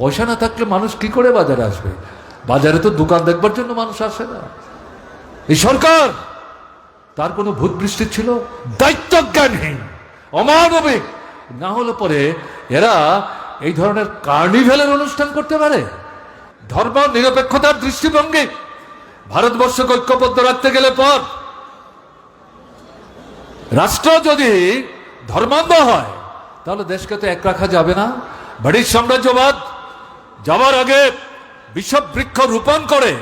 পয়সা না থাকলে মানুষ কি করে বাজারে আসবে? বাজারে তো দোকান দেখবার জন্য মানুষ আসে না। এই সরকার, তার কোনো ভূত বৃষ্টি ছিল? দায়িত্বজ্ঞানহীন, অমানবিক। না হলে পরে এরা এই ধরনের কার্নিভেলের অনুষ্ঠান করতে পারে। ধর্ম নিরপেক্ষতার দৃষ্টিভঙ্গি। ভারতবর্ষকে ঐক্যবদ্ধ রাখতে গেলে পর রাষ্ট্র যদি ধর্মান্ধ হয়, তাহলে দেশকে তো এক রাখা যাবে না। ব্রিটিশ সাম্রাজ্যবাদ যাওয়ার আগে বিষব বৃক্ষ রোপণ করে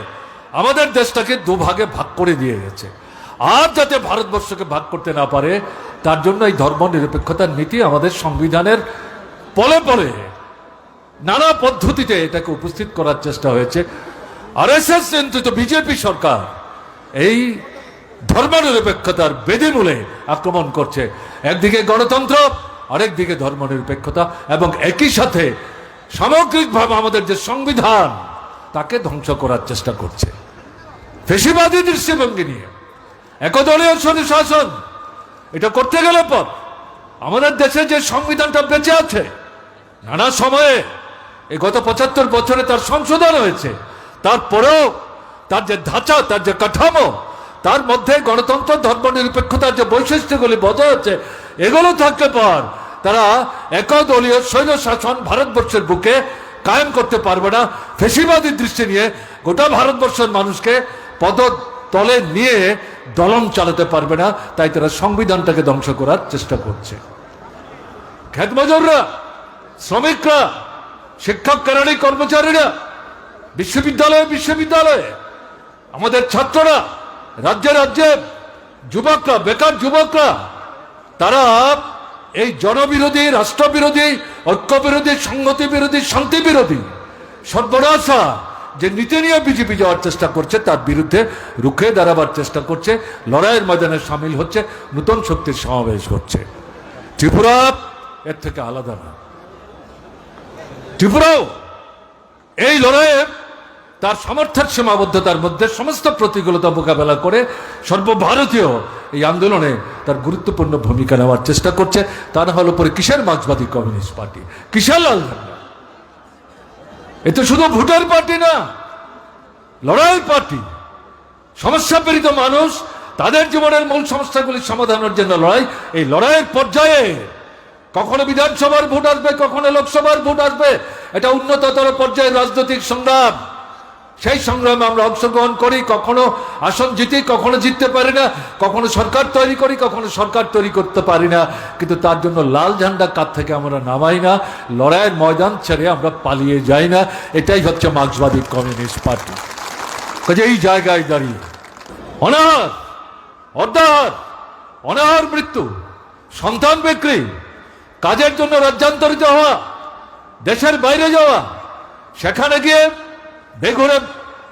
আমাদের দেশটাকে দুভাগে ভাগ করে দিয়ে গেছে। আর যাতে ভারতবর্ষকে ভাগ করতে না পারে, তার জন্য এই ধর্ম নিরপেক্ষতার নীতি আমাদের সংবিধানের পলে পলে নানা পদ্ধতিতে এটাকে উপস্থিত করার চেষ্টা হয়েছে। আর এস এস নিয়ন্ত্রিত বিজেপি সরকার এই ধর্মনিরপেক্ষতার বেদিমূলে আক্রমণ করছে। একদিকে গণতন্ত্র, আরেকদিকে ধর্মনিরপেক্ষতা এবং একই সাথে সামগ্রিকভাবে আমাদের যে সংবিধান, তাকে ধ্বংস করার চেষ্টা করছে। ফেসিবাদী দৃষ্টিভঙ্গি নিয়ে। একদলীয় শাসন, এটা করতে গেলে পর আমাদের দেশে যে সংবিধানটা বেঁচে আছে, নানা সময়ে এই গত পঁচাত্তর বছরে তার সংশোধন হয়েছে। তারপরেও তার যে ধাঁচা, তার যে কাঠামো, তার মধ্যে গণতন্ত্র ধর্ম নিরপেক্ষতার যে বৈশিষ্ট্যগুলি বজায় আছে, এগুলো থাকতে পর তারা একদলীয় শৈল শাসন ভারতবর্ষের বুকে কায়েম করতে পারবে না। ফেসিবাদী দৃষ্টি নিয়ে গোটা ভারতবর্ষের মানুষকে পদ তলে নিয়ে দলন চালাতে পারবে না। তাই তারা সংবিধানটাকে ধ্বংস করার চেষ্টা করছে। মজুররা শ্রমিকরা শিক্ষক কেরানি কর্মচারীরা, বিশ্ববিদ্যালয়ে বিশ্ববিদ্যালয়ে, আমাদের ছাত্ররা, রাজ্যে রাজ্যে যুবকরা, বেকার যুবকরা, তারা এই জনবিরোধী, রাষ্ট্রবিরোধী, ঐক্যবিরোধী সংহতি বিরোধী শান্তি বিরোধী সর্বনাশা যে নীতি নিয়ে বিজেপি যাওয়ার চেষ্টা করছে, তার বিরুদ্ধে রুখে দাঁড়াবার চেষ্টা করছে, লড়াইয়ের ময়দানে সামিল হচ্ছে, নতুন শক্তির সমাবেশ ঘটছে। ত্রিপুরা এর থেকে আলাদা না। ত্রিপুরাও এই লড়াইয়ে তার সামর্থ্যের সীমাবদ্ধতার মধ্যে সমস্ত প্রতিকূলতা মোকাবেলা করে সর্বভারতীয় এই আন্দোলনে তার গুরুত্বপূর্ণ ভূমিকা নেওয়ার চেষ্টা করছে। তা না হলো পরে কিসের মার্ক্সবাদী কমিউনিস্ট পার্টি? কিসের লাল ঝান্ডা? এ তো শুধু ভোটার পার্টি না লড়াই পার্টি। সমস্যা পীড়িত মানুষ, তাদের জীবনের মূল সমস্যাগুলি সমাধানের জন্য লড়াই। এই লড়াইয়ের পর্যায়ে কখনো বিধানসভার ভোট আসবে, কখনো লোকসভার ভোট আসবে। এটা উন্নততর পর্যায়ে রাজনৈতিক সংগ্রাম। সেই সংগ্রামে আমরা অংশগ্রহণ করি, কখনো আসন জিতি, কখনো জিততে পারি না, কখনো সরকার তৈরি করি, কখনো সরকার তৈরি করতে পারি না। কিন্তু তার জন্য লাল ঝান্ডা কাত থেকে আমরা নামাই না, লড়াইয়ের ময়দান ছেড়ে আমরা পালিয়ে যাই না। এটাই হচ্ছে মার্ক্সবাদী কমিউনিস্ট পার্টি। কাজে এই জায়গায় দাঁড়িয়ে, অনাহার, অর্ধাহার, অনাহার মৃত্যু, সন্তান বিক্রি, কাজের জন্য রাজ্যান্তরিত হওয়া, দেশের বাইরে যাওয়া, সেখানে গিয়ে বেঘরে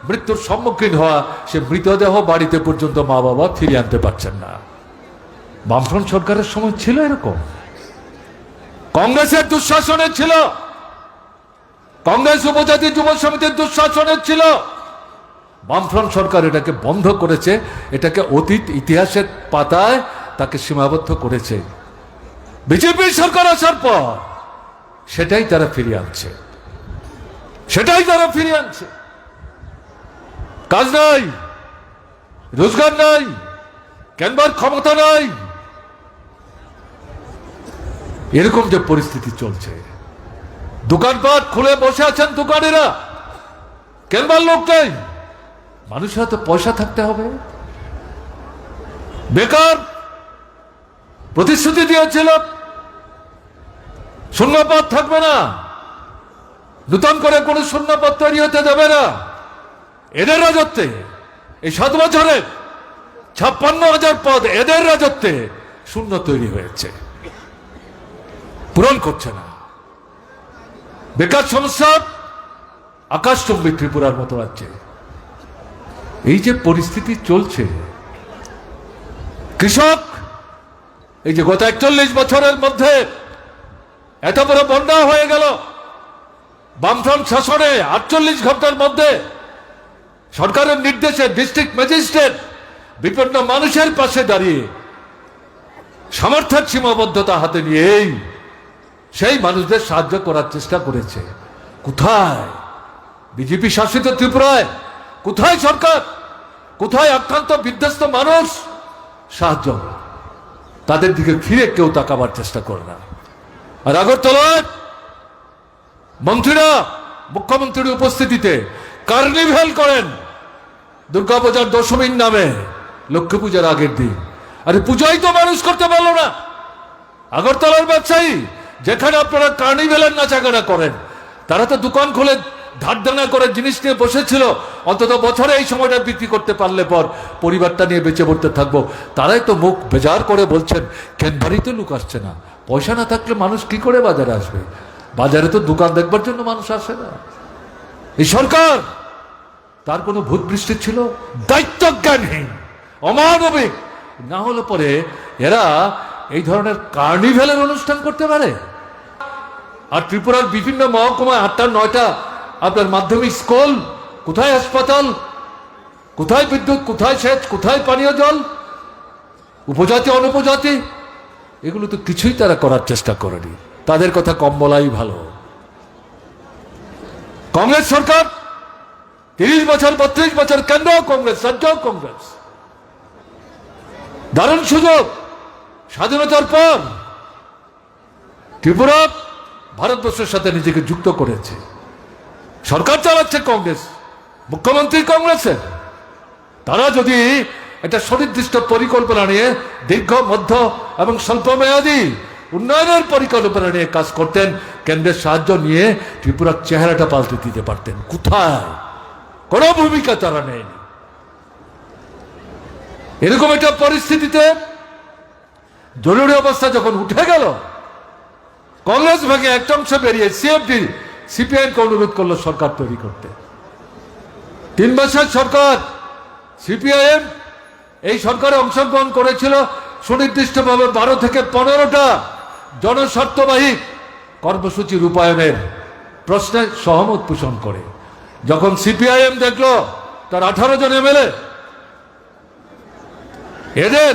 মৃত্যুর সম্মুখীন হওয়া সে মৃতদেহ বাড়িতে পর্যন্ত মা বাবা ফিরিয়ে আনতে পারছেন না। বামফ্রন্ট সরকারের সময় ছিল এরকম। কংগ্রেসের দুঃশাসনে ছিল। কংগ্রেস উপজাতি যুব সমিতির দুঃশাসনে ছিল। বামফ্রন্ট সরকার এটাকে বন্ধ করেছে। এটাকে অতীত ইতিহাসের পাতায় তাকে সীমাবদ্ধ করেছে। বিজেপি সরকার আসার পর সেটাই তারা ফিরিয়ে আনছে। সেটাই তারা ফিরিয়ে আনছে। কাজ নাই, রোজগার নাই কেনবার ক্ষমতা নাই। এরকম যে পরিস্থিতি চলছে, দোকানপাট খুলে বসে আছেন দোকানেরা কেনবার লোক নেই, মানুষের হাতে পয়সা থাকতে হবে। বেকার প্রতিশ্রুতি দিয়েছিল, শূন্যপদ থাকবে না, নূতন করে কোনো শূন্যপদ তৈরি হতে দেবে না। এদের রাজত্বে, এই সাত বছরে ছাপ্পান্ন হাজার পদ এদের রাজত্বে শূন্য তৈরি হয়েছে। পূরণ করছে না। বেকার সমস্যা আকাশচম্বী ত্রিপুরার মতো রাজ্যে। এই যে পরিস্থিতি চলছে, কৃষক, এই যে গত একচল্লিশ বছরের মধ্যে এত বড় বন্যা হয়ে গেল, বামফ্রন্ট শাসনে আটচল্লিশ ঘণ্টার মধ্যে সরকারের নির্দেশে ডিস্ট্রিক্ট ম্যাজিস্ট্রেট বিপন্ন মানুষের পাশে দাঁড়িয়ে সামর্থ্যের সীমাবদ্ধতা হাতে নিয়েই সেই মানুষদের সাহায্য করার চেষ্টা করেছে। কোথায়? বিজেপি শাসিত ত্রিপুরায়। কোথায় সরকার? কোথায় আক্রান্ত, বিধ্বস্ত মানুষ? সাহায্য। তাদের দিকে ফিরে কেউ তাকাবার চেষ্টা করে না। আর আগরতলায় মন্ত্রীরা, মুখ্যমন্ত্রীর উপস্থিতিতে কার্নিভেল করেন দুর্গাপূজার দশমীর নামে, লক্ষ্মী পূজার আগের দিন। আরে পূজাই তো মানুষ করতে পারল না। আগরতলার ব্যবসায়ী, যেখানে আপনারা কার্নিভেলের নাচাগানা করেন, তারা তো দোকান খুলে ধারদানা করে জিনিস নিয়ে বসেছিল। অন্তত বছরে এই সময়টা বিক্রি করতে পারলে পর পরিবারটা নিয়ে বেঁচে পড়তে থাকব। তারাই তো মুখ বেজার করে বলছেন কেন বাড়িতে লোক আসছে না। পয়সা না থাকলে মানুষ কি করে বাজারে আসবে? বাজারে তো দোকান দেখবার জন্য মানুষ আসে না। এই সরকার, তার কোনো ভূত বৃষ্টি ছিল? দায়িত্বজ্ঞানহীন, অমানবিক। না হলে পরে এরা এই ধরনের কার্নিভেলের অনুষ্ঠান করতে পারে। আর ত্রিপুরার বিভিন্ন মহকুমায় আটটা, নয়টা আপনার মাধ্যমিক স্কুল, কোথায় হাসপাতাল, কোথায় বিদ্যুৎ, কোথায় সেচ, কোথায় পানীয় জল, উপজাতি, অনুপজাতি, এগুলো তো কিছুই তারা করার চেষ্টা করেনি। তাদের কথা কম বলাই ভালো। কংগ্রেস সরকার, তিরিশ বছর, বত্রিশ বছর কেন্দ্র, কংগ্রেস, রাজ্য, কংগ্রেস। দারুণ সুযোগ। স্বাধীনতার পর ত্রিপুরা ভারতবর্ষের সাথে নিজেকে যুক্ত করেছে। সরকার চালাচ্ছে কংগ্রেস, মুখ্যমন্ত্রী কংগ্রেসের তারা যদি একটা সুনির্দিষ্ট পরিকল্পনা নিয়ে দীর্ঘ, মধ্য এবং স্বল্পমেয়াদী উন্নয়নের পরিকল্পনা নিয়ে কাজ করতেন। কেন্দ্রের সাহায্য নিয়ে ত্রিপুরার চেহারাটা পাল্টে দিতে পারতেন। কোথায়? কোনো ভূমিকা তারা নেয়নি। এরকম একটা পরিস্থিতিতে জরুরি অবস্থা যখন উঠে গেল, কংগ্রেস ভাগে একটা অংশ বেরিয়ে সিএফডি সিপিআইএম কে অনুরোধ করল সরকার তৈরি করতে। তিন বছর সরকার সিপিআইএম এই সরকারে অংশগ্রহণ করেছিল সুনির্দিষ্টভাবে বারো থেকে পনেরোটা জনস্বার্থবাহী কর্মসূচি রূপায়ণের প্রশ্নে সহমত পোষণ করে। যখন সিপিআইএম দেখল, তার আঠারো জন এমএলএ এদের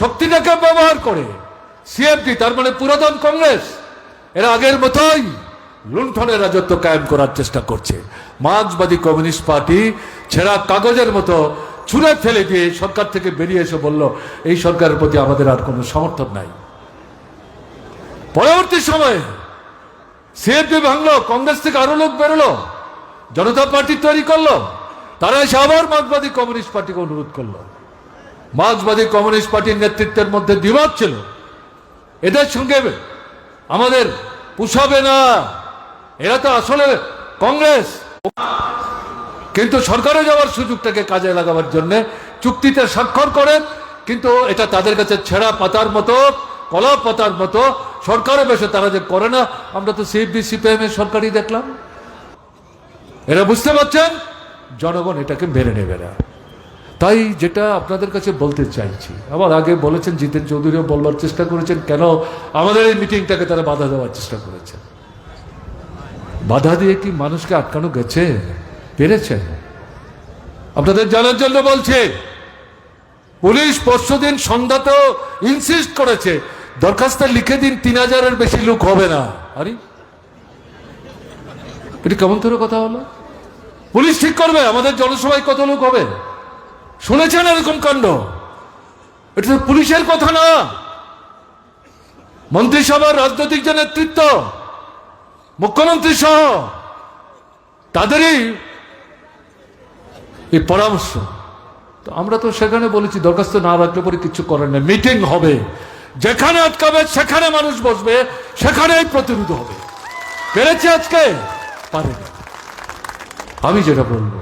শক্তিটাকে ব্যবহার করে সিএফডি তার মানে পুরাতন কংগ্রেস, এরা আগের মতোই লুণ্ঠনের রাজত্ব কায়েম করার চেষ্টা করছে। মার্ক্সবাদী কমিউনিস্ট পার্টি ছেঁড়া কাগজের মতো ছুঁড়ে ফেলে দিয়ে সরকার থেকে বেরিয়ে এসে বলল, এই সরকারের প্রতি আমাদের আর কোনো সমর্থন নাই। পরবর্তী সময়ে সিএফডি ভাঙলো, কংগ্রেস থেকে আরও লোক বেরোলো, জনতা পার্টি তৈরি করল তারা এসে আবার মার্ক্সবাদী কমিউনিস্ট পার্টিকে অনুরোধ করল। মার্ক্সবাদী কমিউনিস্ট পার্টির নেতৃত্বের মধ্যে দ্বিমত ছিল। এদের সঙ্গে আমাদের পুষাবে না। এরা তো আসলে কংগ্রেস। কিন্তু সরকারে যাওয়ার সুযোগটাকে কাজে লাগাবার জন্য চুক্তিতে স্বাক্ষর করেন কিন্তু এটা তাদের কাছে ছেঁড়া পাতার মতো। কলা পাতার মতো সরকারে বসে তারা যে করে না, আমরা তো সিএফডি সিপিএম এর সরকারই দেখলাম। এরা বুঝতে পারছেন? জনগণ এটাকে মেনে নেবে না। তাই যেটা আপনাদের কাছে বলতে চাইছি, আবার আগে বলেছেন, জিতেন চৌধুরীও বলবার চেষ্টা করেছেন, কেন আমাদের এই মিটিংটাকে তারা বাধা দেওয়ার চেষ্টা করেছেন? বাধা দিয়ে কি মানুষকে আটকানো গেছে? পেরেছে আপনাদের জানার জন্য বলছে, পুলিশ পরশু দিন সন্ধ্যাতেও ইনসিস্ট করেছে দরখাস্ত লিখে দিন, তিন হাজারের বেশি লোক হবে না। আরে? এটি কেমন করে কথা হলো? পুলিশ ঠিক করবে, আমাদের জনসভায় কত লোক হবে? শুনেছেন এরকম কাণ্ড? এটা তো পুলিশের কথা না। মন্ত্রিসভার রাজনৈতিক যে নেতৃত্ব, মুখ্যমন্ত্রী সহ, তাদেরই এই পরামর্শ। তো আমরা তো সেখানে বলেছি, দরখাস্ত না রাখলে পরে কিছু করার নেই। মিটিং হবে। যেখানে আটকাবে সেখানে মানুষ বসবে সেখানেই প্রতিরোধ হবে। পেরেছে আজকে? পারে আমি যেটা বলব